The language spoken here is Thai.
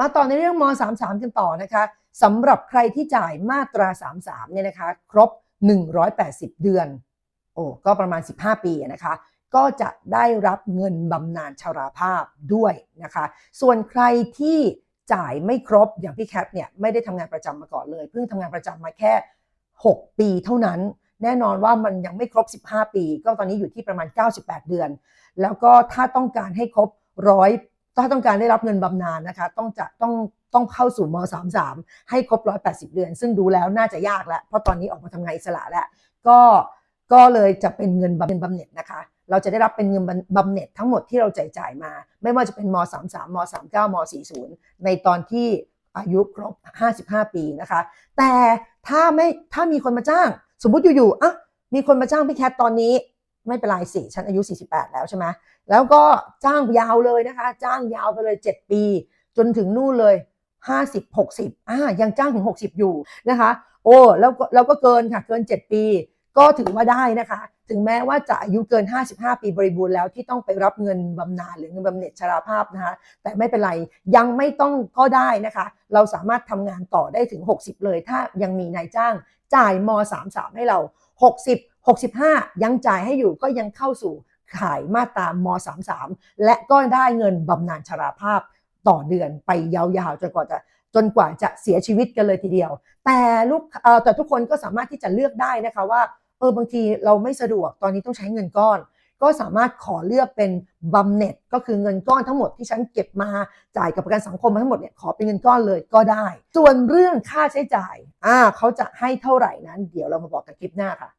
มาต่อในเรื่องม .33 กันต่อนะคะสำหรับใครที่จ่ายมาตรา 33เนี่ยนะคะครบ 180 เดือนโอ้ก็ประมาณ 15 ปีนะคะก็จะได้รับเงินบำนาญชราภาพด้วยนะคะ ส่วนใครที่จ่ายไม่ครบอย่างพี่แคทเนี่ยไม่ได้ทำงานประจำมาก่อนเลย เพิ่งทำงานประจำมาแค่ 6 ปีเท่านั้น แน่นอนว่ามันยังไม่ครบ 15 ปี ก็ตอนนี้อยู่ที่ประมาณ 98 เดือน แล้วก็ถ้าต้องการให้ครบร้อย ถ้าต้องการได้รับเงินบำนาญนะคะ ต้องจะต้องต้องเข้าสู่ม .33 ให้ครบ 180 เดือน ซึ่งดูแล้วน่าจะยากแล้ว เพราะตอนนี้ออกมาทำงานอิสระแล้ว ก็ก็เลยจะเป็นเงินบำเงินบำเหน็จนะคะ เราจะได้รับเป็นเงินบำบำเหน็จทั้งหมดที่เราจ่ายจ่ายมา ไม่ว่าจะเป็นม 33 ม 39 ม 40 ในตอนที่อายุครบ 55 ปีนะคะ แต่ถ้าไม่ถ้ามีคนมาจ้าง สมมุติอยู่ๆอะมีคนมาจ้างพี่แคทตอนนี้ ไม่เป็นไรสิฉันอายุ 48 แล้วใช่ไหมแล้วก็จ้างยาวเลยนะคะ จ้างยาวไปเลย 7 ปี จนถึงนู่นเลย 50 60อ่ายังจ้างถึง 60 อยู่นะคะ โอ้แล้วก็แล้วก็เกินค่ะ เกิน 7 ปี ก็ถือว่าได้นะคะ ถึงแม้ว่าจะอายุเกิน 55 ปีบริบูรณ์แล้วที่ต้องไปรับเงินบำนาญหรือเงินบำเหน็จชราภาพนะคะ แต่ไม่เป็นไรยังไม่ต้องก็ได้นะคะ เราสามารถทำงานต่อได้ถึง 60 เลย ถ้ายังมีนายจ้างจ่ายม 33 ให้เรา 60 65 ยังจ่ายให้อยู่ก็ยังเข้าสู่ข่ายมาตราม33 และก็ได้เงินบำนาญชราภาพต่อเดือนไปยาวๆจนกว่าจะจนกว่าจะเสียชีวิตกันเลยทีเดียว แต่ลูกแต่ทุกคนก็สามารถที่จะเลือกได้นะคะว่าเออบางทีเราไม่สะดวกตอนนี้ต้องใช้เงินก้อน ก็สามารถขอเลือกเป็นบำเหน็จก็คือเงินก้อนทั้งหมดที่ฉันเก็บมาจ่ายกับประกันสังคมมาทั้งหมดเนี่ยขอเป็นเงินก้อนเลยก็ได้ ส่วนเรื่องค่าใช้จ่ายอ่าเขาจะให้เท่าไหร่นั้น เดี๋ยวเรามาบอกกันคลิปหน้าค่ะ